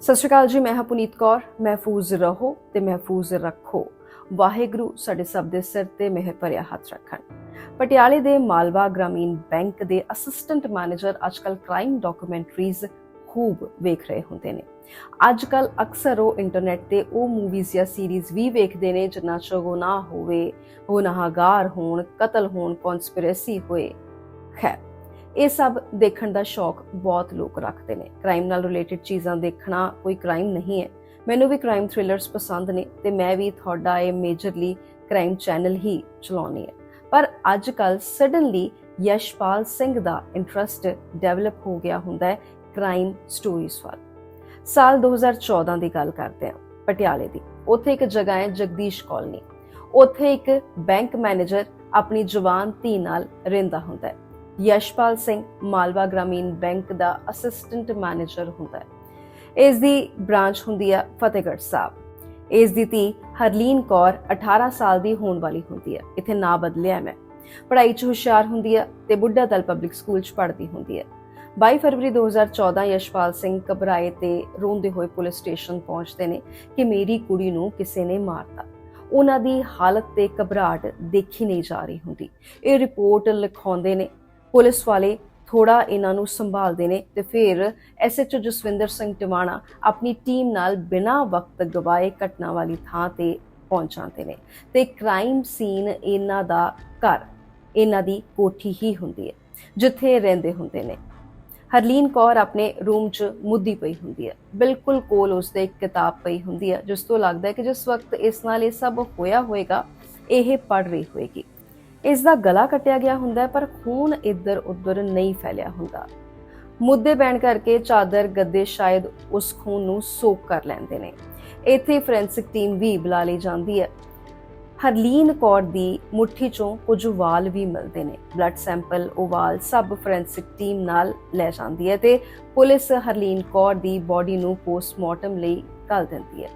ਸਤਿ ਸ਼੍ਰੀ ਅਕਾਲ ਜੀ, ਮੈਂ ਹਾਂ ਪੁਨੀਤ ਕੌਰ। ਮਹਿਫੂਜ਼ ਰਹੋ ਤੇ ਮਹਿਫੂਜ਼ ਰੱਖੋ। ਵਾਹਿਗੁਰੂ ਸਾਡੇ ਸਭ ਦੇ ਸਿਰ ਤੇ ਮਿਹਰ ਭਰਿਆ ਹੱਥ ਰੱਖਣ। ਪਟਿਆਲੇ ਦੇ ਮਾਲਵਾ ਗ੍ਰਾਮੀਣ ਬੈਂਕ ਦੇ ਅਸਿਸਟੈਂਟ ਮੈਨੇਜਰ ਅੱਜਕੱਲ ਕ੍ਰਾਈਮ ਡਾਕੂਮੈਂਟਰੀਜ਼ ਖੂਬ ਵੇਖ ਰਹੇ ਹੁੰਦੇ ਨੇ। ਅੱਜ ਅੱਜਕੱਲ ਅਕਸਰ ਉਹ ਇੰਟਰਨੈਟ ਤੇ ਉਹ ਮੂਵੀਜ਼ ਜਾਂ ਸੀਰੀਜ਼ ਵੀ ਵੇਖਦੇ ਨੇ ਜਿਨ੍ਹਾਂ 'ਚ ਗੁਨਾਹ ਹੋਵੇ ਗੁਨਾਹਗਾਰ ਹੋਣ, ਕਤਲ ਹੋਣ ਕਨਸਪੀਰੇਸੀ ਹੋਏ। ਖੈਰ ਇਹ ਸਭ ਦੇਖਣ ਦਾ ਸ਼ੌਕ ਬਹੁਤ ਲੋਕ ਰੱਖਦੇ ਨੇ। ਕ੍ਰਾਈਮ ਨਾਲ ਰਿਲੇਟਡ ਚੀਜ਼ਾਂ ਦੇਖਣਾ ਕੋਈ ਕ੍ਰਾਈਮ ਨਹੀਂ ਹੈ। ਮੈਨੂੰ ਵੀ ਕ੍ਰਾਈਮ ਥ੍ਰਿਲਰਸ ਪਸੰਦ ਨੇ ਤੇ ਮੈਂ ਵੀ ਤੁਹਾਡਾ ਇਹ ਮੇਜਰਲੀ ਕ੍ਰਾਈਮ ਚੈਨਲ ਹੀ ਚਲਾਉਣੀ ਹੈ। ਪਰ ਅੱਜ ਕੱਲ ਸਡਨਲੀ ਯਸ਼ਪਾਲ ਸਿੰਘ ਦਾ ਇੰਟਰਸਟ ਡਿਵੈਲਪ ਹੋ ਗਿਆ ਹੁੰਦਾ ਹੈ ਕ੍ਰਾਈਮ ਸਟੋਰੀਜ਼ ਵੱਲ। ਸਾਲ 2014 ਦੀ ਗੱਲ ਕਰਦੇ ਹਾਂ, ਪਟਿਆਲੇ ਦੀ। ਉੱਥੇ ਇੱਕ ਜਗ੍ਹਾ ਹੈ ਜਗਦੀਸ਼ ਕਾਲਨੀ ਉੱਥੇ ਇੱਕ ਬੈਂਕ ਮੈਨੇਜਰ ਆਪਣੀ ਜਵਾਨ ਧੀ ਨਾਲ ਰਹਿੰਦਾ ਹੁੰਦਾ ਹੈ। ਯਸ਼ਪਾਲ ਸਿੰਘ ਮਾਲਵਾ ਗ੍ਰਾਮੀਣ ਬੈਂਕ ਦਾ ਅਸਿਸਟੈਂਟ ਮੈਨੇਜਰ ਹੁੰਦਾ ਹੈ। ਇਸ ਦੀ ਬ੍ਰਾਂਚ ਹੁੰਦੀ ਹੈ ਫਤਿਹਗੜ੍ਹ ਸਾਹਿਬ। ਇਸ ਦੀ ਧੀ ਹਰਲੀਨ ਕੌਰ 18 ਸਾਲ ਦੀ ਹੋਣ ਵਾਲੀ ਹੁੰਦੀ ਹੈ। ਇੱਥੇ ਨਾਂ ਬਦਲਿਆ ਮੈਂ। ਪੜ੍ਹਾਈ 'ਚ ਹੁਸ਼ਿਆਰ ਹੁੰਦੀ ਹੈ ਤੇ ਬੁੱਢਾ ਦਲ ਪਬਲਿਕ ਸਕੂਲ 'ਚ ਪੜ੍ਹਦੀ ਹੁੰਦੀ ਹੈ। 22 ਫਰਵਰੀ 2014 ਯਸ਼ਪਾਲ ਸਿੰਘ ਘਬਰਾਏ ਤੇ ਰੋਂਦੇ ਹੋਏ ਪੁਲਿਸ ਸਟੇਸ਼ਨ ਪਹੁੰਚਦੇ ਨੇ ਕਿ ਮੇਰੀ ਕੁੜੀ ਨੂੰ ਕਿਸੇ ਨੇ ਮਾਰਤਾ। ਉਹਨਾਂ ਦੀ ਹਾਲਤ ਤੇ ਘਬਰਾਹਟ ਦੇਖੀ ਨਹੀਂ ਜਾ ਰਹੀ ਹੁੰਦੀ। ਇਹ ਰਿਪੋਰਟ ਲਿਖਾਉਂਦੇ ਨੇ ਪੁਲਿਸ ਵਾਲੇ ਥੋੜਾ ਇਹਨਾਂ ਨੂੰ ਸੰਭਾਲਦੇ ਨੇ ਤੇ ਫਿਰ ਐਸਐਚਓ ਜਸਵਿੰਦਰ ਸਿੰਘ ਟਿਵਾਣਾ ਆਪਣੀ ਟੀਮ ਨਾਲ ਬਿਨਾਂ ਵਕਤ ਗਵਾਏ ਘਟਨਾ ਵਾਲੀ ਥਾਂ ਤੇ ਪਹੁੰਚਾਉਂਦੇ ਨੇ ਤੇ ਕ੍ਰਾਈਮ ਸੀਨ ਇਹਨਾਂ ਦਾ ਘਰ, ਇਹਨਾਂ ਦੀ ਕੋਠੀ ਹੀ ਹੁੰਦੀ ਹੈ, ਜਿੱਥੇ ਰਹਿੰਦੇ ਹੁੰਦੇ ਨੇ। ਹਰਲੀਨ ਕੌਰ ਆਪਣੇ ਰੂਮ 'ਚ ਮੁੱਦੀ ਪਈ ਹੁੰਦੀ ਹੈ, ਬਿਲਕੁਲ ਕੋਲ ਉਸਦੇ ਇੱਕ ਕਿਤਾਬ ਪਈ ਹੁੰਦੀ ਹੈ, ਜਿਸ ਤੋਂ ਲੱਗਦਾ ਹੈ ਕਿ ਜਿਸ ਵਕਤ ਇਸ ਨਾਲ ਇਹ ਸਭ ਹੋਇਆ ਹੋਵੇਗਾ ਇਹ ਪੜ ਰਹੀ ਹੋਏਗੀ। ਇਸ ਦਾ ਗਲਾ ਕੱਟਿਆ ਗਿਆ ਹੁੰਦਾ ਹੈ, ਪਰ ਖੂਨ ਇੱਧਰ ਉੱਧਰ ਨਹੀਂ ਫੈਲਿਆ ਹੁੰਦਾ। ਮੁੱਦੇ ਪੈਣ ਕਰਕੇ ਚਾਦਰ ਗੱਦੇ ਸ਼ਾਇਦ ਉਸ ਖੂਨ ਨੂੰ ਸੋਕ ਕਰ ਲੈਂਦੇ ਨੇ। ਇੱਥੇ ਫੋਰੈਂਸਿਕ ਟੀਮ ਵੀ ਬੁਲਾ ਲਈ ਜਾਂਦੀ ਹੈ। ਹਰਲੀਨ ਕੌਰ ਦੀ ਮੁੱਠੀ ਚੋਂ ਕੁਝ ਵਾਲ ਵੀ ਮਿਲਦੇ ਨੇ। ਬਲੱਡ ਸੈਂਪਲ ਉਹ ਵਾਲ ਸਭ ਫੋਰੈਂਸਿਕ ਟੀਮ ਨਾਲ ਲੈ ਜਾਂਦੀ ਹੈ ਤੇ ਪੁਲਿਸ ਹਰਲੀਨ ਕੌਰ ਦੀ ਬਾਡੀ ਨੂੰ ਪੋਸਟਮਾਰਟਮ ਲਈ ਕੱਲ ਦਿੰਦੀ ਹੈ।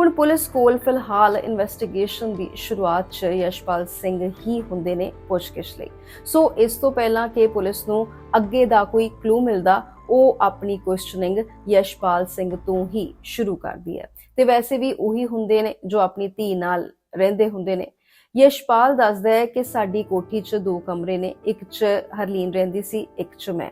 ਹੁਣ ਪੁਲਿਸ ਕੋਲ ਫਿਲਹਾਲ ਇਨਵੈਸਟੀਗੇਸ਼ਨ ਦੀ ਸ਼ੁਰੂਆਤ 'ਚ ਯਸ਼ਪਾਲ ਸਿੰਘ ਹੀ ਹੁੰਦੇ ਨੇ ਪੁੱਛਗਿੱਛ ਲਈ। ਸੋ ਇਸ ਤੋਂ ਪਹਿਲਾਂ ਕਿ ਪੁਲਿਸ ਨੂੰ ਅੱਗੇ ਦਾ ਕੋਈ ਕਲੂ ਮਿਲਦਾ, ਉਹ ਆਪਣੀ ਕੁਐਸਚਨਿੰਗ ਯਸ਼ਪਾਲ ਸਿੰਘ ਤੋਂ ਹੀ ਸ਼ੁਰੂ ਕਰਦੀ ਹੈ। ਤੇ ਵੈਸੇ ਵੀ ਉਹੀ ਹੁੰਦੇ ਨੇ ਜੋ ਆਪਣੀ ਧੀ ਨਾਲ ਰਹਿੰਦੇ ਹੁੰਦੇ ਨੇ। ਯਸ਼ਪਾਲ ਦੱਸਦਾ ਹੈ ਕਿ ਸਾਡੀ ਕੋਠੀ 'ਚ ਦੋ ਕਮਰੇ ਨੇ, ਇੱਕ 'ਚ ਹਰਲੀਨ ਰਹਿੰਦੀ ਸੀ, ਇੱਕ 'ਚ ਮੈਂ।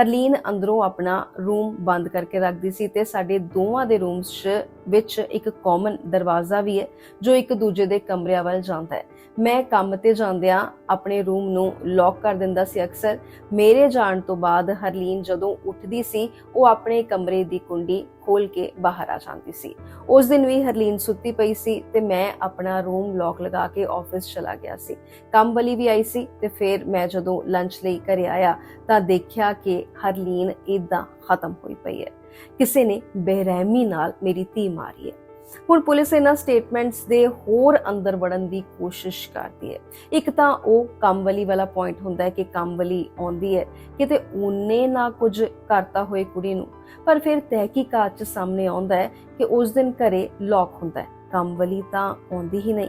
ਹਰਲੀਨ ਅੰਦਰੋਂ ਆਪਣਾ ਰੂਮ ਬੰਦ ਕਰਕੇ ਰੱਖਦੀ ਸੀ ਤੇ ਸਾਡੇ ਦੋਵਾਂ ਦੇ ਰੂਮਸ ਵਿੱਚ ਇੱਕ ਕਾਮਨ ਦਰਵਾਜ਼ਾ ਵੀ ਹੈ, ਜੋ ਇੱਕ ਦੂਜੇ ਦੇ ਕਮਰਿਆਂ ਵੱਲ ਜਾਂਦਾ ਹੈ। ਮੈਂ ਕੰਮ ਤੇ ਜਾਂਦਿਆਂ ਆਪਣੇ ਰੂਮ ਨੂੰ ਲੌਕ ਕਰ ਦਿੰਦਾ ਸੀ ਅਕਸਰ। ਮੇਰੇ ਜਾਣ ਤੋਂ ਬਾਅਦ ਹਰਲੀਨ ਜਦੋਂ ਉੱਠਦੀ ਸੀ, ਉਹ ਆਪਣੇ ਕਮਰੇ ਦੀ ਕੁੰਡੀ ਖੋਲ ਕੇ ਬਾਹਰ ਆ ਜਾਂਦੀ ਸੀ। ਉਸ ਦਿਨ ਵੀ ਹਰਲੀਨ ਸੁੱਤੀ ਪਈ ਸੀ ਤੇ ਮੈਂ ਆਪਣਾ ਰੂਮ ਲੌਕ ਲਗਾ ਕੇ ਆਫਿਸ ਚਲਾ ਗਿਆ ਸੀ। ਕੰਮ ਵਾਲੀ ਵੀ ਆਈ ਸੀ ਤੇ ਫਿਰ ਮੈਂ ਜਦੋਂ ਲੰਚ ਲਈ ਘਰੇ ਆਇਆ ਤਾਂ ਦੇਖਿਆ ਕਿ ਹਰਲੀਨ ਇਦਾਂ ਖਤਮ ਹੋਈ ਪਈ ਹੈ। ਕਿਸੇ ਨੇ ਬੇਰਹਿਮੀ ਨਾਲ ਮੇਰੀ ਧੀ ਮਾਰੀ ਹੈ। ਹੁਣ ਪੁਲਿਸ ਇਹਨਾਂ ਸਟੇਟਮੈਂਟਸ ਦੇ ਹੋਰ ਅੰਦਰ ਵੜਨ ਦੀ ਕੋਸ਼ਿਸ਼ ਕਰਦੀ ਹੈ। ਇੱਕ ਤਾਂ ਉਹ ਕੰਮਵਲੀ ਵਾਲਾ ਪੁਆਇੰਟ ਹੁੰਦਾ ਹੈ ਕਿ ਕੰਮਵਲੀ ਆਉਂਦੀ ਹੈ, ਕਿਤੇ ਉਹਨੇ ਨਾ ਕੁਝ ਕਰਤਾ ਹੋਏ ਕੁੜੀ ਨੂੰ, ਪਰ ਫਿਰ ਤਹਿਕੀਕਾਤ ਚ ਸਾਹਮਣੇ ਆਉਂਦਾ ਹੈ ਕਿ ਉਸ ਦਿਨ ਘਰੇ ਲੌਕ ਹੁੰਦਾ ਹੈ ਕੰਮਵਲੀ ਤਾਂ ਆਉਂਦੀ ਹੀ ਨਹੀਂ।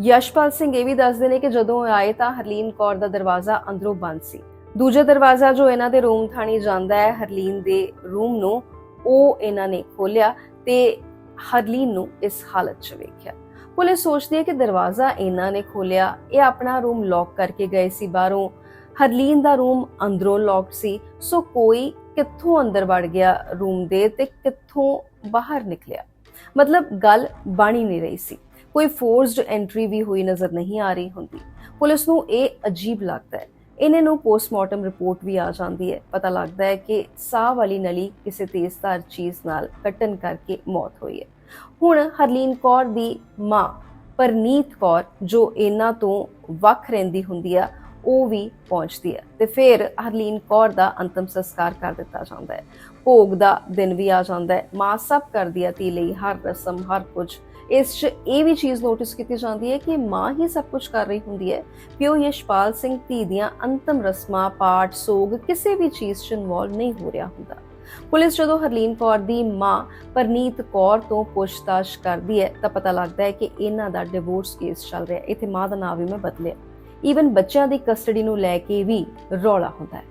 ਯਸ਼ਪਾਲ ਸਿੰਘ ਇਹ ਵੀ ਦੱਸਦੇ ਨੇ ਕਿ ਜਦੋਂ ਆਏ ਤਾਂ ਹਰਲੀਨ ਕੌਰ ਦਾ ਦਰਵਾਜ਼ਾ ਅੰਦਰੋਂ ਬੰਦ ਸੀ। ਦੂਜਾ ਦਰਵਾਜ਼ਾ ਜੋ ਇਹਨਾਂ ਦੇ ਰੂਮ ਥਾਣੀ ਜਾਂਦਾ ਹੈ, ਹਰਲੀਨ ਦੇ ਰੂਮ ਨੂੰ, ਉਹ ਇਹਨਾਂ ਨੇ ਖੋਲਿਆ ਤੇ ਹਰਲੀਨ ਨੂੰ ਇਸ ਹਾਲਤ 'ਚ ਵੇਖਿਆ। ਪੁਲਿਸ ਸੋਚਦੀ ਹੈ ਕਿ ਦਰਵਾਜ਼ਾ ਇਹਨਾਂ ਨੇ ਖੋਲਿਆ ਇਹ ਆਪਣਾ ਰੂਮ ਲੌਕ ਕਰਕੇ ਗਏ ਸੀ। ਬਾਹਰੋਂ ਹਰਲੀਨ ਦਾ ਰੂਮ ਅੰਦਰੋਂ ਲੌਕਡ ਸੀ। ਸੋ ਕੋਈ ਕਿੱਥੋਂ ਅੰਦਰ ਵੜ ਗਿਆ ਰੂਮ ਦੇ ਤੇ ਕਿੱਥੋਂ ਬਾਹਰ ਨਿਕਲਿਆ? ਮਤਲਬ ਗੱਲ ਬਣ ਹੀ ਨਹੀਂ ਰਹੀ ਸੀ। ਕੋਈ ਫੋਰਸਡ ਐਂਟਰੀ ਵੀ ਹੋਈ ਨਜ਼ਰ ਨਹੀਂ ਆ ਰਹੀ ਹੁੰਦੀ। ਪੁਲਿਸ ਨੂੰ ਇਹ ਅਜੀਬ ਲੱਗਦਾ ਹੈ ਇਹਨਾਂ ਨੂੰ ਪੋਸਟਮਾਰਟਮ ਰਿਪੋਰਟ ਵੀ ਆ ਜਾਂਦੀ ਹੈ। ਪਤਾ ਲੱਗਦਾ ਹੈ ਕਿ ਸਾਹ ਵਾਲੀ ਨਲੀ ਕਿਸੇ ਤੇਜ਼ਧਾਰ ਚੀਜ਼ ਨਾਲ ਕੱਟਣ ਕਰਕੇ ਮੌਤ ਹੋਈ ਹੈ। ਹੁਣ ਹਰਲੀਨ ਕੌਰ ਦੀ ਮਾਂ ਪਰਨੀਤ ਕੌਰ ਜੋ ਇਹਨਾਂ ਤੋਂ ਵੱਖ ਰਹਿੰਦੀ ਹੁੰਦੀ ਆ, ਉਹ ਵੀ ਪਹੁੰਚਦੀ ਹੈ ਤੇ ਫਿਰ ਹਰਲੀਨ ਕੌਰ ਦਾ ਅੰਤਮ ਸੰਸਕਾਰ ਕਰ ਦਿੱਤਾ ਜਾਂਦਾ ਹੈ। ਭੋਗ ਦਾ ਦਿਨ ਵੀ ਆ ਜਾਂਦਾ ਹੈ। ਮਾਂ ਸਭ ਕਰਦੀ ਹੈ ਧੀ ਲਈ ਹਰ ਰਸਮ, ਹਰ ਕੁਝ। ਇਸ 'ਚ ਇਹ ਵੀ ਚੀਜ਼ ਨੋਟਿਸ ਕੀਤੀ ਜਾਂਦੀ ਹੈ ਕਿ ਮਾਂ ਹੀ ਸਭ ਕੁਝ ਕਰ ਰਹੀ ਹੁੰਦੀ ਹੈ। ਪਿਓ ਯਸ਼ਪਾਲ ਸਿੰਘ ਧੀ ਦੀਆਂ ਅੰਤਮ ਰਸਮਾਂ, ਪਾਠ, ਸੋਗ ਕਿਸੇ ਵੀ ਚੀਜ਼ 'ਚ ਇਨਵੋਲਵ ਨਹੀਂ ਹੋ ਰਿਹਾ ਹੁੰਦਾ। ਪੁਲਿਸ ਜਦੋਂ ਹਰਲੀਨ ਕੌਰ ਦੀ ਮਾਂ ਪਰਨੀਤ ਕੌਰ ਤੋਂ ਪੁੱਛਤਾਛ ਕਰਦੀ ਹੈ, ਤਾਂ ਪਤਾ ਲੱਗਦਾ ਹੈ ਕਿ ਇਹਨਾਂ ਦਾ ਡਿਵੋਰਸ ਕੇਸ ਚੱਲ ਰਿਹਾ ਹੈ। ਇੱਥੇ ਮਾਂ ਦਾ ਨਾਮ ਵੀ ਮੈਂ ਬਦਲਿਆ। ਈਵਨ ਬੱਚਿਆਂ ਦੀ ਕਸਟਡੀ ਨੂੰ ਲੈ ਕੇ ਵੀ ਰੌਲਾ ਹੁੰਦਾ ਹੈ।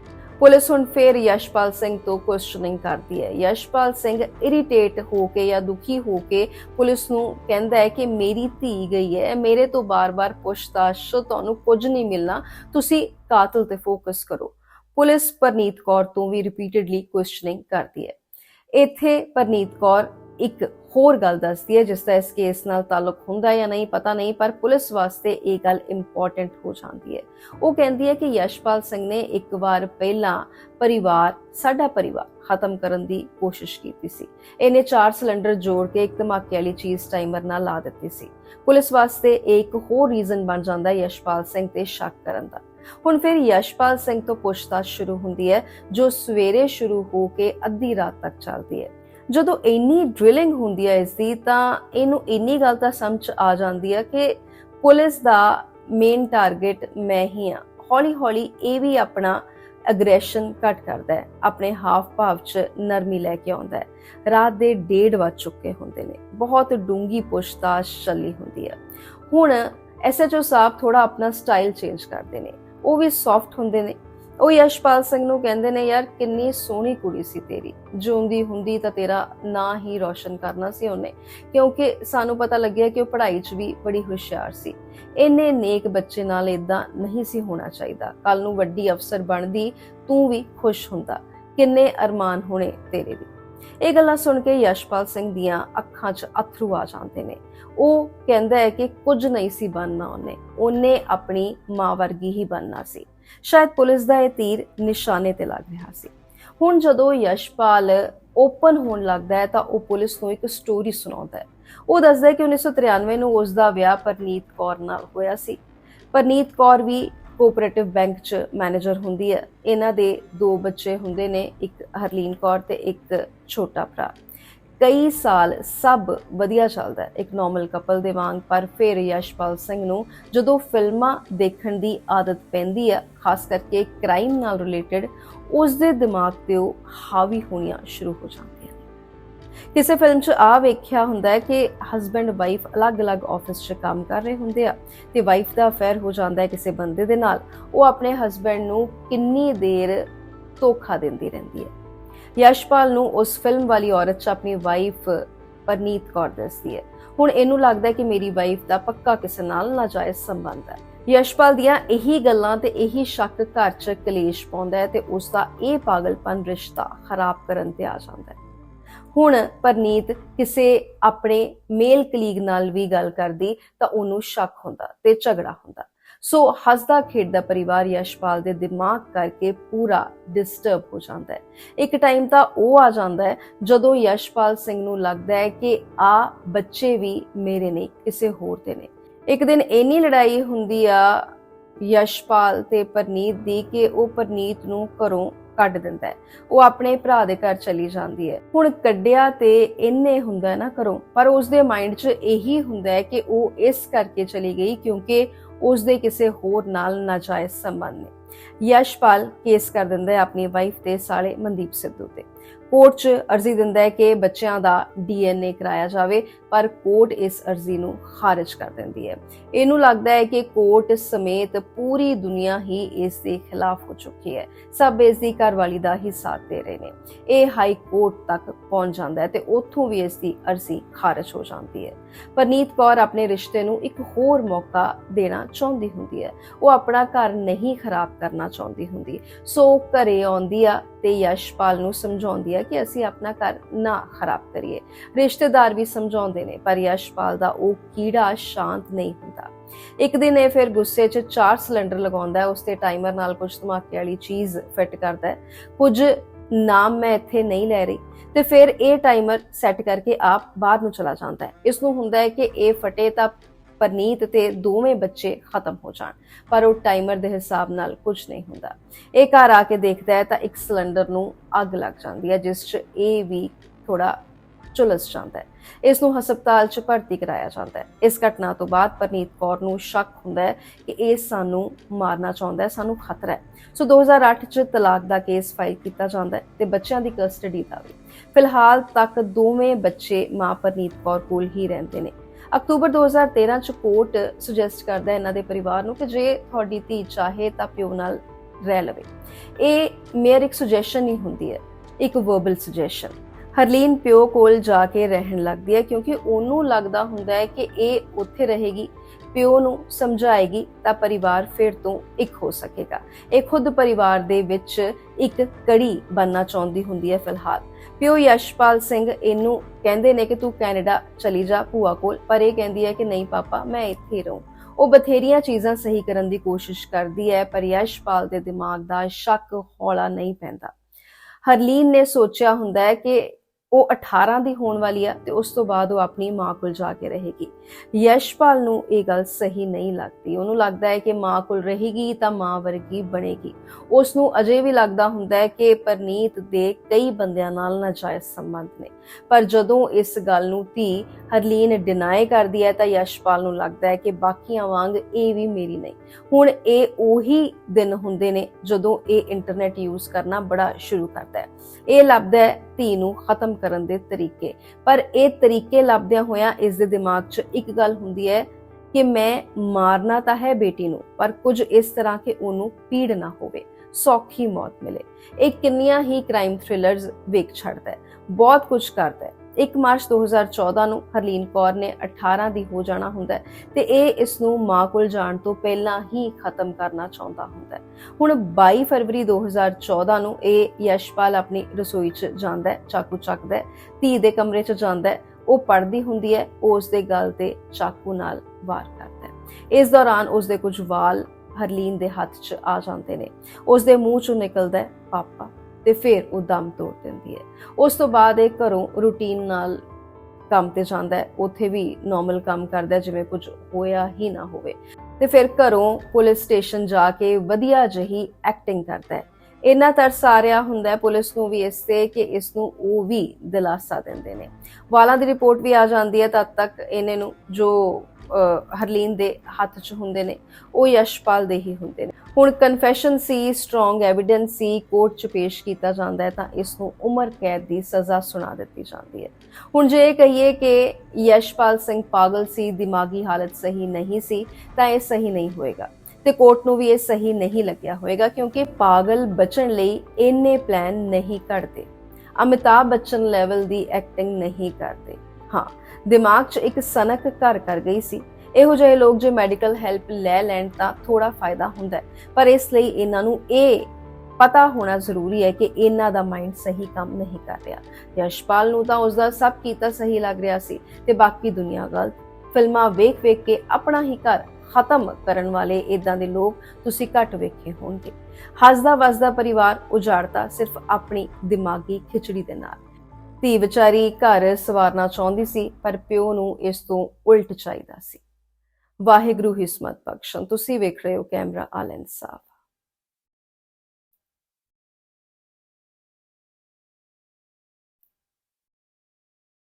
ਪੁਲਿਸ ਹੁਣ ਫੇਰ ਯਸ਼ਪਾਲ ਸਿੰਘ ਤੋਂ ਕੁਐਸਚਨਿੰਗ ਕਰਦੀ ਹੈ। ਯਸ਼ਪਾਲ ਸਿੰਘ ਇਰੀਟੇਟ ਹੋ ਕੇ ਜਾਂ ਦੁਖੀ ਹੋ ਕੇ ਪੁਲਿਸ ਨੂੰ ਕਹਿੰਦਾ ਹੈ ਕਿ ਮੇਰੀ ਧੀ ਗਈ ਹੈ। ਮੇਰੇ ਤੋਂ ਬਾਰ-ਬਾਰ ਪੁੱਛਤਾਛ ਤੁਹਾਨੂੰ ਕੁਝ ਨਹੀਂ ਮਿਲਣਾ। ਤੁਸੀਂ ਕਾਤਲ ਤੇ ਫੋਕਸ ਕਰੋ। ਪੁਲਿਸ ਪਰਨੀਤ ਕੌਰ ਤੋਂ ਵੀ ਰਿਪੀਟਿਡਲੀ ਕੁਐਸਚਨਿੰਗ ਕਰਦੀ ਹੈ। ਇੱਥੇ ਪਰਨੀਤ ਕੌਰ ਇੱਕ ਹੋਰ ਗੱਲ ਦੱਸਦੀ ਹੈ, ਜਿਸ ਦਾ ਇਸ ਕੇਸ ਨਾਲ ਤਾਲੁਕ ਹੁੰਦਾ ਜਾਂ ਨਹੀਂ, ਪਤਾ ਨਹੀਂ, ਪਰ ਪੁਲਿਸ ਵਾਸਤੇ ਇਹ ਗੱਲ ਇੰਪੋਰਟੈਂਟ ਹੋ ਜਾਂਦੀ ਹੈ। ਉਹ ਕਹਿੰਦੀ ਹੈ ਕਿ ਯਸ਼ਪਾਲ ਸਿੰਘ ਨੇ ਇੱਕ ਵਾਰ ਪਹਿਲਾਂ ਪਰਿਵਾਰ, ਸਾਡਾ ਪਰਿਵਾਰ ਖਤਮ ਕਰਨ ਦੀ ਕੋਸ਼ਿਸ਼ ਕੀਤੀ ਸੀ। ਇਹਨੇ ਚਾਰ ਸਿਲੰਡਰ ਜੋੜ ਕੇ ਇੱਕ ਧਮਾਕੇ ਵਾਲੀ ਚੀਜ਼ ਟਾਈਮਰ ਨਾਲ ਲਾ ਦਿੱਤੀ ਸੀ। ਪੁਲਿਸ ਵਾਸਤੇ ਇਹ ਇੱਕ ਹੋਰ ਰੀਜ਼ਨ ਬਣ ਜਾਂਦਾ ਹੈ ਯਸ਼ਪਾਲ ਸਿੰਘ ਤੇ ਸ਼ੱਕ ਕਰਨ ਦਾ। ਹੁਣ ਫਿਰ ਯਸ਼ਪਾਲ ਸਿੰਘ ਤੋਂ ਪੁੱਛਤਾਛ ਸ਼ੁਰੂ ਹੁੰਦੀ ਹੈ, ਜੋ ਸਵੇਰੇ ਸ਼ੁਰੂ ਹੋ ਕੇ ਅੱਧੀ ਰਾਤ ਤੱਕ ਚੱਲਦੀ ਹੈ। ਜਦੋਂ ਇੰਨੀ ਡ੍ਰਿਲਿੰਗ ਹੁੰਦੀ ਹੈ ਇਸ ਦੀ ਤਾਂ ਇਹਨੂੰ ਇੰਨੀ ਗੱਲ ਤਾਂ ਸਮਝ ਆ ਜਾਂਦੀ ਹੈ ਕਿ ਪੁਲਿਸ ਦਾ ਮੇਨ ਟਾਰਗੇਟ ਮੈਂ ਹੀ ਆ ਹੌਲੀ ਹੌਲੀ ਇਹ ਵੀ ਆਪਣਾ ਅਗਰੈਸ਼ਨ ਘਟ ਕਰਦਾ ਹੈ। ਆਪਣੇ ਹਾਵ ਭਾਵ ਚ ਨਰਮੀ ਲੈ ਕੇ ਆਉਂਦਾ ਹੈ। ਰਾਤ ਦੇ 1:30 ਵੱਜ ਚੁੱਕੇ ਹੁੰਦੇ ਨੇ। ਬਹੁਤ ਡੂੰਗੀ ਪੁੱਛਤਾਛ ਚੱਲੀ ਹੁੰਦੀ ਹੈ। ਹੁਣ ਐਸਐਚਓ ਸਾਹਿਬ ਥੋੜਾ ਆਪਣਾ ਸਟਾਈਲ ਚੇਂਜ ਕਰਦੇ ਨੇ। ਉਹ ਵੀ ਸੌਫਟ ਹੁੰਦੇ ਨੇ। ਉਹ ਯਸ਼ਪਾਲ ਸਿੰਘ ਨੂੰ ਕਹਿੰਦੇ ਨੇ, ਯਾਰ, ਕਿੰਨੀ ਸੋਹਣੀ ਕੁੜੀ ਸੀ ਤੇਰੀ। ਜਿਉਂਦੀ ਹੁੰਦੀ ਤਾਂ ਤੇਰਾ ਨਾਂ ਹੀ ਰੌਸ਼ਨ ਕਰਨਾ ਸੀ ਉਹਨੇ, ਕਿਉਂਕਿ ਸਾਨੂੰ ਪਤਾ ਲੱਗਿਆ ਕਿ ਉਹ ਪੜ੍ਹਾਈ 'ਚ ਵੀ ਬੜੀ ਹੁਸ਼ਿਆਰ ਸੀ। ਇੰਨੇ ਨੇਕ ਬੱਚੇ ਨਾਲ ਇਦਾਂ ਨਹੀਂ ਸੀ ਹੋਣਾ ਚਾਹੀਦਾ। ਕੱਲ ਨੂੰ ਵੱਡੀ ਅਫਸਰ ਬਣਦੀ, ਤੂੰ ਵੀ ਖੁਸ਼ ਹੁੰਦਾ। ਕਿੰਨੇ ਅਰਮਾਨ ਹੋਣੇ ਤੇਰੇ ਵੀ। ਇਹ ਗੱਲਾਂ ਸੁਣ ਕੇ ਯਸ਼ਪਾਲ ਸਿੰਘ ਦੀਆਂ ਅੱਖਾਂ 'ਚ ਅਥਰੂ ਆ ਜਾਂਦੇ ਨੇ। ਉਹ ਕਹਿੰਦਾ ਹੈ ਕਿ ਕੁਝ ਨਹੀਂ ਸੀ ਬਣਨਾ ਉਹਨੇ। ਉਹਨੇ ਆਪਣੀ ਮਾਂ ਵਰਗੀ ਹੀ ਬਣਨਾ ਸੀ। ਸ਼ਾਇਦ ਪੁਲਿਸ ਦਾ ਇਹ ਤੀਰ ਨਿਸ਼ਾਨੇ ਤੇ ਲੱਗ ਰਿਹਾ ਸੀ। ਹੁਣ ਜਦੋਂ ਯਸ਼ਪਾਲ ਓਪਨ ਹੋਣ ਲੱਗਦਾ ਹੈ ਤਾਂ ਉਹ ਪੁਲਿਸ ਨੂੰ ਇੱਕ ਸਟੋਰੀ ਸੁਣਾਉਂਦਾ ਹੈ। ਉਹ ਦੱਸਦਾ ਹੈ ਕਿ 1993 ਨੂੰ ਉਸ ਦਾ ਵਿਆਹ ਪਰਨੀਤ ਕੌਰ ਨਾਲ ਹੋਇਆ ਸੀ। ਪਰਨੀਤ ਕੌਰ ਵੀ ਕੋਆਪਰੇਟਿਵ ਬੈਂਕ 'ਚ ਮੈਨੇਜਰ ਹੁੰਦੀ ਹੈ। ਇਹਨਾਂ ਦੇ ਦੋ ਬੱਚੇ ਹੁੰਦੇ ਨੇ, ਇੱਕ ਹਰਲੀਨ ਕੌਰ ਤੇ ਇੱਕ ਛੋਟਾ ਭਰਾ। ਕਈ ਸਾਲ ਸਭ ਵਧੀਆ ਚੱਲਦਾ ਇੱਕ ਨਾਰਮਲ ਕਪਲ ਦੇ ਵਾਂਗ, ਪਰ ਫਿਰ ਯਸ਼ਪਾਲ ਸਿੰਘ ਨੂੰ ਜਦੋਂ ਫਿਲਮਾਂ ਦੇਖਣ ਦੀ ਆਦਤ ਪੈਂਦੀ ਹੈ, ਖਾਸ ਕਰਕੇ ਕ੍ਰਾਈਮ ਨਾਲ ਰਿਲੇਟਡ ਉਸ ਦੇ ਦਿਮਾਗ ਤੇ ਉਹ ਹਾਵੀ ਹੋਣੀਆਂ ਸ਼ੁਰੂ ਹੋ ਜਾਂਦੀਆਂ ਕਿਸੇ ਫਿਲਮ 'ਚ ਆ ਵੇਖਿਆ ਹੁੰਦਾ ਹੈ ਕਿ ਹਸਬੰਡ ਵਾਈਫ ਅਲੱਗ-ਅਲੱਗ ਆਫਿਸ 'ਚ ਕੰਮ ਕਰ ਰਹੇ ਹੁੰਦੇ ਆ ਤੇ ਵਾਈਫ ਦਾ ਅਫੇਅਰ ਹੋ ਜਾਂਦਾ ਹੈ ਕਿਸੇ ਬੰਦੇ ਦੇ ਨਾਲ। ਉਹ ਆਪਣੇ ਹਸਬੰਡ ਨੂੰ ਕਿੰਨੀ ਦੇਰ ਧੋਖਾ ਦਿੰਦੀ ਰਹਿੰਦੀ ਹੈ। ਯਸ਼ਪਾਲ ਨੂੰ ਉਸ ਫਿਲਮ ਵਾਲੀ ਔਰਤ 'ਚ ਆਪਣੀ ਵਾਈਫ ਪਰਨੀਤ ਕੌਰ ਦੱਸਦੀ ਹੈ। ਹੁਣ ਇਹਨੂੰ ਲੱਗਦਾ ਹੈ ਕਿ ਮੇਰੀ ਵਾਈਫ ਦਾ ਪੱਕਾ ਕਿਸੇ ਨਾਲ ਨਾਜਾਇਜ਼ ਸੰਬੰਧ ਹੈ। ਯਸ਼ਪਾਲ ਦੀਆਂ ਇਹੀ ਗੱਲਾਂ ਤੇ ਇਹੀ ਸ਼ੱਕ ਘਰ 'ਚ ਕਲੇਸ਼ ਪਾਉਂਦਾ ਹੈ ਤੇ ਉਸ ਦਾ ਇਹ ਪਾਗਲਪਨ ਰਿਸ਼ਤਾ ਖਰਾਬ ਕਰਨ ਤੇ ਆ ਜਾਂਦਾ ਹੈ। ਹੁਣ ਪਰਨੀਤ ਕਿਸੇ ਆਪਣੇ ਮੇਲ ਕਲੀਗ ਨਾਲ ਵੀ ਗੱਲ ਕਰਦੀ ਤਾਂ ਉਹਨੂੰ ਸ਼ੱਕ ਹੁੰਦਾ ਤੇ ਝਗੜਾ ਹੁੰਦਾ। ਸੋ ਹੱਸਦਾ ਖੇਡਦਾ ਪਰਿਵਾਰ ਯਸ਼ਪਾਲ ਦੇ ਦਿਮਾਗ ਕਰਕੇ ਪੂਰਾ ਡਿਸਟਰਬ ਹੋ ਜਾਂਦਾ ਹੈ। ਇੱਕ ਟਾਈਮ ਤਾਂ ਉਹ ਆ ਜਾਂਦਾ ਹੈ ਜਦੋਂ ਯਸ਼ਪਾਲ ਸਿੰਘ ਨੂੰ ਲੱਗਦਾ ਹੈ ਕਿ ਆ ਬੱਚੇ ਵੀ ਮੇਰੇ ਨੇ, ਕਿਸੇ ਹੋਰ ਦੇ ਨੇ। ਇੱਕ ਦਿਨ ਇੰਨੀ ਲੜਾਈ ਹੁੰਦੀ ਆ ਯਸ਼ਪਾਲ ਤੇ ਪਰਨੀਤ ਦੀ ਕਿ ਉਹ ਪਰਨੀਤ ਨੂੰ ਘਰੋਂ ਕੱਢ ਦਿੰਦਾ ਹੈ। ਉਹ ਆਪਣੇ ਭਰਾ ਦੇ ਘਰ ਚਲੀ ਜਾਂਦੀ ਹੈ। ਹੁਣ ਕੱਢਿਆ ਤੇ ਇੰਨੇ ਹੁੰਦਾ ਨਾ ਘਰੋਂ, ਪਰ ਉਸ ਦੇ ਮਾਈਂਡ 'ਚ ਇਹੀ ਹੁੰਦਾ ਹੈ ਕਿ ਉਹ ਇਸ ਕਰਕੇ ਚਲੀ ਗਈ ਕਿਉਂਕਿ ਉਸ ਦੇ ਕਿਸੇ ਹੋਰ ਨਾਲ ਨਾਜਾਇਜ਼ ਸੰਬੰਧ ਨੇ। ਯਸ਼ਪਾਲ ਕੇਸ ਕਰ ਦਿੰਦਾ ਹੈ ਆਪਣੀ ਵਾਈਫ ਤੇ ਸਾਲੇ ਮਨਦੀਪ ਸਿੱਧੂ ਤੇ। ਕੋਰਟ 'ਚ ਅਰਜ਼ੀ ਦਿੰਦਾ ਹੈ ਕਿ ਬੱਚਿਆਂ ਦਾ ਡੀਐਨਏ ਕਰਾਇਆ ਜਾਵੇ, ਪਰ ਕੋਰਟ ਇਸ ਅਰਜ਼ੀ ਨੂੰ ਖਾਰਜ ਕਰ ਦਿੰਦੀ ਹੈ। ਇਹਨੂੰ ਲੱਗਦਾ ਹੈ ਕਿ ਕੋਰਟ ਸਮੇਤ ਪੂਰੀ ਦੁਨੀਆ ਹੀ ਇਸ ਦੇ ਖਿਲਾਫ ਹੋ ਚੁੱਕੀ ਹੈ। ਸਭ ਇਸ ਦੀ ਘਰਵਾਲੀ ਦਾ ਹੀ ਸਾਥ ਦੇ ਰਹੇ ਨੇ। ਇਹ ਹਾਈ ਕੋਰਟ ਤੱਕ ਪਹੁੰਚ ਜਾਂਦਾ ਹੈ ਤੇ ਉੱਥੋਂ ਵੀ ਇਸ ਦੀ ਅਰਜ਼ੀ ਖਾਰਜ ਹੋ ਜਾਂਦੀ ਹੈ। ਪਰਨੀਤ ਕੌਰ ਆਪਣੇ ਰਿਸ਼ਤੇ ਨੂੰ ਇੱਕ ਹੋਰ ਮੌਕਾ ਦੇਣਾ ਚਾਹੁੰਦੀ ਹੁੰਦੀ ਹੈ। ਉਹ ਆਪਣਾ ਘਰ ਨਹੀਂ ਖਰਾਬ ਕਰਨਾ ਚਾਹੁੰਦੀ ਹੁੰਦੀ। ਸੋ ਘਰੇ ਆਉਂਦੀ ਆ ਤੇ ਯਸ਼ਪਾਲ ਨੂੰ ਸਮਝਾਉਂਦੀ ਆ ਕਿ ਅਸੀਂ ਆਪਣਾ ਘਰ ਨਾ ਖਰਾਬ ਕਰੀਏ। ਰਿਸ਼ਤੇਦਾਰ ਵੀ ਸਮਝਾਉਂਦੇ ਨੇ, ਪਰ ਯਸ਼ਪਾਲ ਦਾ ਉਹ ਕੀੜਾ ਸ਼ਾਂਤ ਨਹੀਂ ਹੁੰਦਾ। ਇੱਕ ਦਿਨ ਇਹ ਫਿਰ ਗੁੱਸੇ 'ਚ ਚਾਰ ਸਿਲੰਡਰ ਲਗਾਉਂਦਾ ਹੈ, ਉਸ ਤੇ ਟਾਈਮਰ ਨਾਲ ਕੁਝ ਧਮਾਕੇ ਵਾਲੀ ਚੀਜ਼ ਫਿੱਟ ਕਰਦਾ ਹੈ। ਕੁਝ ਨਾਮ ਮੈਂ ਇੱਥੇ ਨਹੀਂ ਲੈ ਰਹੀ। ਤੇ ਫਿਰ ਇਹ ਟਾਈਮਰ ਸੈੱਟ ਕਰਕੇ ਆਪ ਬਾਹਰ ਨੂੰ ਚਲਾ ਜਾਂਦਾ ਹੈ। ਇਸ ਨੂੰ ਹੁੰਦਾ ਹੈ ਕਿ ਇਹ ਫਟੇ ਤਾਂ ਪਰਨੀਤ ਤੇ ਦੋਵੇਂ ਬੱਚੇ ਖਤਮ ਹੋ ਜਾਣ। ਪਰ ਉਹ ਟਾਈਮਰ ਦੇ ਹਿਸਾਬ ਨਾਲ ਕੁਝ ਨਹੀਂ ਹੁੰਦਾ। ਇਹ ਘਰ ਆ ਕੇ ਦੇਖਦਾ ਹੈ ਤਾਂ ਇੱਕ ਸਿਲੰਡਰ ਨੂੰ ਅੱਗ ਲੱਗ ਜਾਂਦੀ ਹੈ, ਜਿਸ 'ਚ ਇਹ ਵੀ ਥੋੜਾ ਝੁਲਸ ਜਾਂਦਾ ਹੈ। ਇਸ ਨੂੰ ਹਸਪਤਾਲ 'ਚ ਭਰਤੀ ਕਰਾਇਆ ਜਾਂਦਾ ਹੈ। ਇਸ ਘਟਨਾ ਤੋਂ ਬਾਅਦ ਪਰਨੀਤ ਕੌਰ ਨੂੰ ਸ਼ੱਕ ਹੁੰਦਾ ਹੈ ਕਿ ਇਹ ਸਾਨੂੰ ਮਾਰਨਾ ਚਾਹੁੰਦਾ ਹੈ, ਸਾਨੂੰ ਖਤਰਾ ਹੈ। ਸੋ 2008 'ਚ ਤਲਾਕ ਦਾ ਕੇਸ ਫਾਈਲ ਕੀਤਾ ਜਾਂਦਾ ਹੈ ਤੇ ਬੱਚਿਆਂ ਦੀ ਕਸਟਡੀ ਦਾ ਵੀ। ਫਿਲਹਾਲ ਤੱਕ ਦੋਵੇਂ ਬੱਚੇ ਮਾਂ ਪਰਨੀਤ ਕੌਰ ਕੋਲ ਹੀ ਰਹਿੰਦੇ ਨੇ। ਅਕਤੂਬਰ 2013 ਚ ਕੋਰਟ ਸੁਜੈਸਟ ਕਰਦਾ ਇਹਨਾਂ ਦੇ ਪਰਿਵਾਰ ਨੂੰ ਕਿ ਜੇ ਤੁਹਾਡੀ ਧੀ ਚਾਹੇ ਤਾਂ ਪਿਓ ਨਾਲ ਰਹਿ ਲਵੇ। ਇਹ ਮੇਅਰ ਇੱਕ ਸੁਜੈਸ਼ਨ ਹੀ ਹੁੰਦੀ ਹੈ, ਇੱਕ ਵਰਬਲ ਸੁਜੈਸ਼ਨ ਹਰਲੀਨ ਪਿਓ ਕੋਲ ਜਾ ਕੇ ਰਹਿਣ ਲੱਗਦੀ ਹੈ ਕਿਉਂਕਿ ਉਹਨੂੰ ਲੱਗਦਾ ਹੁੰਦਾ ਹੈ ਕਿ ਇਹ ਉੱਥੇ ਰਹੇਗੀ ਪਿਓ ਨੂੰ ਸਮਝਾਏਗੀ ਤਾਂ ਪਰਿਵਾਰ ਫਿਰ ਤੋਂ ਇੱਕ ਹੋ ਸਕੇਗਾ। ਇਹ ਖੁਦ ਪਰਿਵਾਰ ਦੇ ਵਿੱਚ ਇੱਕ ਕੜੀ ਬਣਨਾ ਚਾਹੁੰਦੀ ਹੁੰਦੀ ਹੈ ਫਿਲਹਾਲ। ਪਿਓ ਯਸ਼ਪਾਲ ਸਿੰਘ ਇਹਨੂੰ ਕਹਿੰਦੇ ਨੇ ਕਿ ਤੂੰ ਕੈਨੇਡਾ ਚਲੀ ਜਾ ਭੂਆ ਕੋਲ, ਪਰ ਇਹ ਕਹਿੰਦੀ ਹੈ ਕਿ ਨਹੀਂ ਪਾਪਾ, ਮੈਂ ਇੱਥੇ ਰਹੂੰ। ਉਹ ਬਥੇਰੀਆਂ ਚੀਜ਼ਾਂ ਸਹੀ ਕਰਨ ਦੀ ਕੋਸ਼ਿਸ਼ ਕਰਦੀ ਹੈ, ਪਰ ਯਸ਼ਪਾਲ ਦੇ ਦਿਮਾਗ ਦਾ ਸ਼ੱਕ ਹੌਲਾ ਨਹੀਂ ਪੈਂਦਾ। ਹਰਲੀਨ ਨੇ ਸੋਚਿਆ ਹੁੰਦਾ ਹੈ ਕਿ ਉਹ 18 ਦੀ ਹੋਣ ਵਾਲੀ ਆ ਤੇ ਉਸ ਤੋਂ ਬਾਅਦ ਉਹ ਆਪਣੀ ਮਾਂ ਕੋਲ ਜਾ ਕੇ ਰਹੇਗੀ। ਯਸ਼ਪਾਲ ਨੂੰ ਇਹ ਗੱਲ ਸਹੀ ਨਹੀਂ ਲੱਗਦੀ। ਉਹਨੂੰ ਲੱਗਦਾ ਹੈ ਕਿ ਮਾਂ ਕੋਲ ਰਹੇਗੀ ਤਾਂ ਮਾਂ ਵਰਗੀ ਬਣੇਗੀ। ਉਸ ਨੂੰ ਅਜੇ ਵੀ ਲੱਗਦਾ ਹੁੰਦਾ ਹੈ ਕਿ ਪਰਨੀਤ ਦੇ ਕਈ ਬੰਦਿਆਂ ਨਾਲ ਨਾਜਾਇਜ਼ ਸੰਬੰਧ ਨੇ। ਪਰ ਜਦੋਂ ਇਸ ਗੱਲ ਨੂੰ ਧੀ ਹਰਲੀਨ ਡਿਨਾਈ ਕਰਦੀ ਹੈ ਤਾਂ ਯਸ਼ਪਾਲ ਨੂੰ ਲੱਗਦਾ ਹੈ ਕਿ ਬਾਕੀਆਂ ਵਾਂਗ ਇਹ ਵੀ ਮੇਰੀ ਨਹੀਂ। ਹੁਣ ਇਹ ਉਹੀ ਦਿਨ ਹੁੰਦੇ ਨੇ ਜਦੋਂ ਇਹ ਇੰਟਰਨੈਟ ਯੂਜ਼ ਕਰਨਾ ਬੜਾ ਸ਼ੁਰੂ ਕਰਦਾ ਹੈ। ਇਹ ਲੱਭਦਾ ਹੈ ਧੀ ਨੂੰ ਖਤਮ ਕਰਨ ਦੇ ਤਰੀਕੇ। ਪਰ ਇਹ ਤਰੀਕੇ ਲੱਭਦਿਆਂ ਹੋਇਆਂ ਇਸ ਦੇ ਦਿਮਾਗ 'ਚ ਇੱਕ ਗੱਲ ਹੁੰਦੀ ਹੈ ਕਿ ਮੈਂ ਮਾਰਨਾ ਤਾਂ ਹੈ ਬੇਟੀ ਨੂੰ, ਪਰ ਕੁਝ ਇਸ ਤਰ੍ਹਾਂ ਕਿ ਉਹਨੂੰ ਪੀੜ ਨਾ ਹੋਵੇ, ਸੌਖੀ ਮੌਤ ਮਿਲੇ। ਇਹ ਕਿੰਨੀਆਂ ਹੀ ਕ੍ਰਾਈਮ ਥ੍ਰਿਲਰਸ ਵੇਖ ਛੱਡਦਾ ਹੈ, ਬਹੁਤ ਕੁਝ ਕਰਦਾ ਹੈ। 1 ਮਾਰਚ 2014 ਨੂੰ ਹਰਲੀਨ ਕੌਰ ਨੇ 18 ਦੀ ਹੋ ਜਾਣਾ ਹੁੰਦਾ ਹੈ ਤੇ ਇਹ ਇਸ ਨੂੰ ਮਾਂ ਕੋਲ ਜਾਣ ਤੋਂ ਪਹਿਲਾਂ ਹੀ ਖਤਮ ਕਰਨਾ ਚਾਹੁੰਦਾ ਹੁੰਦਾ ਹੈ। ਹੁਣ 22 ਫਰਵਰੀ 2014 ਨੂੰ ਇਹ ਯਸ਼ਪਾਲ ਆਪਣੀ ਰਸੋਈ 'ਚ ਜਾਂਦਾ ਹੈ, ਚਾਕੂ ਚੱਕਦਾ ਹੈ, ਧੀ ਦੇ ਕਮਰੇ 'ਚ ਜਾਂਦਾ ਹੈ, ਉਹ ਪੜਦੀ ਹੁੰਦੀ ਹੈ ਉਹ ਉਸ ਦੇ ਗਲ ਤੇ ਚਾਕੂ ਨਾਲ ਵਾਰ ਕਰਦਾ ਹੈ। ਇਸ ਦੌਰਾਨ ਉਸ ਦੇ ਕੁਝ ਵਾਲ ਹਰਲੀਨ ਦੇ ਹੱਥ 'ਚ ਆ ਜਾਂਦੇ ਨੇ। ਉਸ ਦੇ ਮੂੰਹ 'ਚੋਂ ਨਿਕਲਦਾ ਹੈ, ਪਾਪਾ। ਤੇ ਫਿਰ ਉਹ ਦਮ ਤੋੜ ਦਿੰਦੀ ਹੈ। ਉਸ ਤੋਂ ਬਾਅਦ ਇਹ ਘਰੋਂ ਰੂਟੀਨ ਨਾਲ ਕੰਮ ਤੇ ਜਾਂਦਾ ਹੈ। ਉੱਥੇ ਵੀ ਨਾਰਮਲ ਕੰਮ ਕਰਦਾ ਜਿਵੇਂ ਕੁਝ ਹੋਇਆ ਹੀ ਨਾ ਹੋਵੇ। ਤੇ ਫਿਰ ਘਰੋਂ ਪੁਲਿਸ ਸਟੇਸ਼ਨ ਜਾ ਕੇ ਵਧੀਆ ਜਹੀ ਐਕਟਿੰਗ ਕਰਦਾ ਹੈ। ਇੰਨਾ ਤਰਸ ਆ ਰਿਹਾ ਹੁੰਦਾ ਪੁਲਿਸ ਨੂੰ ਵੀ ਇਸ ਤੇ ਕਿ ਇਸ ਨੂੰ ਉਹ ਵੀ ਦਿਲਾਸਾ ਦਿੰਦੇ ਨੇ। ਵਾਲਾਂ ਦੀ ਰਿਪੋਰਟ ਵੀ ਆ ਜਾਂਦੀ ਹੈ ਤਦ ਤੱਕ ਇਹਨੇ ਨੂੰ ਜੋ ਹਰਲੀਨ ਦੇ ਹੱਥ 'ਚ ਹੁੰਦੇ ਨੇ, ਉਹ ਯਸ਼ਪਾਲ ਦੇ ਹੀ ਹੁੰਦੇ ਨੇ। ਹੁਣ ਕਨਫੈਸ਼ਨ ਸੀ ਸਟਰੋਂਗ ਐਵੀਡੈਂਸ ਸੀ ਕੋਰਟ 'ਚ ਪੇਸ਼ ਕੀਤਾ ਜਾਂਦਾ ਹੈ ਤਾਂ ਇਸ ਨੂੰ ਉਮਰ ਕੈਦ ਦੀ ਸਜ਼ਾ ਸੁਣਾ ਦਿੱਤੀ ਜਾਂਦੀ ਹੈ। ਹੁਣ ਜੇ ਇਹ ਕਹੀਏ ਕਿ ਯਸ਼ਪਾਲ ਸਿੰਘ ਪਾਗਲ ਸੀ, ਦਿਮਾਗੀ ਹਾਲਤ ਸਹੀ ਨਹੀਂ ਸੀ, ਤਾਂ ਇਹ ਸਹੀ ਨਹੀਂ ਹੋਏਗਾ। ਤੇ ਕੋਰਟ ਨੂੰ ਵੀ ਇਹ ਸਹੀ ਨਹੀਂ ਲੱਗਿਆ ਹੋਵੇਗਾ ਕਿਉਂਕਿ ਪਾਗਲ ਬਚਣ ਲਈ ਇੰਨੇ ਪਲਾਨ ਨਹੀਂ ਕਰਦੇ ਅਮਿਤਾਭ ਬੱਚਨ ਲੈਵਲ ਦੀ ਐਕਟਿੰਗ ਨਹੀਂ ਕਰਦੇ। ਹਾਂ, ਦਿਮਾਗ 'ਚ ਇੱਕ ਸਨਕ ਘਰ ਕਰ ਗਈ ਸੀ। ਇਹੋ ਜਿਹੇ ਲੋਕ ਜੇ ਮੈਡੀਕਲ ਹੈਲਪ ਲੈ ਲੈਣ ਤਾਂ ਥੋੜਾ ਫਾਇਦਾ ਹੁੰਦਾ ਹੈ। ਪਰ ਇਸ ਲਈ ਇਹਨਾਂ ਨੂੰ ਇਹ ਪਤਾ ਹੋਣਾ ਜ਼ਰੂਰੀ ਹੈ ਕਿ ਇਹਨਾਂ ਦਾ ਮਾਈਂਡ ਸਹੀ ਕੰਮ ਨਹੀਂ ਕਰ ਰਿਹਾ। ਯਸ਼ਪਾਲ ਨੂੰ ਤਾਂ ਉਸ ਦਾ ਸਭ ਕੀਤਾ ਸਹੀ ਲੱਗ ਰਿਹਾ ਸੀ ਤੇ ਬਾਕੀ ਦੁਨੀਆ ਗਲਤ। ਫਿਲਮਾਂ ਵੇਖ-ਵੇਖ ਕੇ ਆਪਣਾ ਹੀ ਘਰ ਖਤਮ ਕਰਨ ਵਾਲੇ ਇਦਾਂ ਦੇ ਲੋਕ ਤੁਸੀਂ ਘੱਟ ਵੇਖੇ ਹੋਣਗੇ। ਹੱਸਦਾ ਵਸਦਾ ਪਰਿਵਾਰ ਉਜਾੜਤਾ ਸਿਰਫ ਆਪਣੀ ਦਿਮਾਗੀ ਖਿਚੜੀ ਦੇ ਨਾਲ। ਧੀ ਵਿਚਾਰੀ ਘਰ ਸਵਾਰਨਾ ਚਾਹੁੰਦੀ ਸੀ, ਪਰ ਪਿਓ ਨੂੰ ਇਸ ਤੋਂ ਉਲਟ ਚਾਹੀਦਾ ਸੀ। ਵਾਹਿਗੁਰੂ, ਹਿਸਮਤ ਬਖਸ਼ਣ। ਤੁਸੀਂ ਵੇਖ ਰਹੇ ਹੋ ਕੈਮਰਾ ਆਲ ਇਨਸਾਫ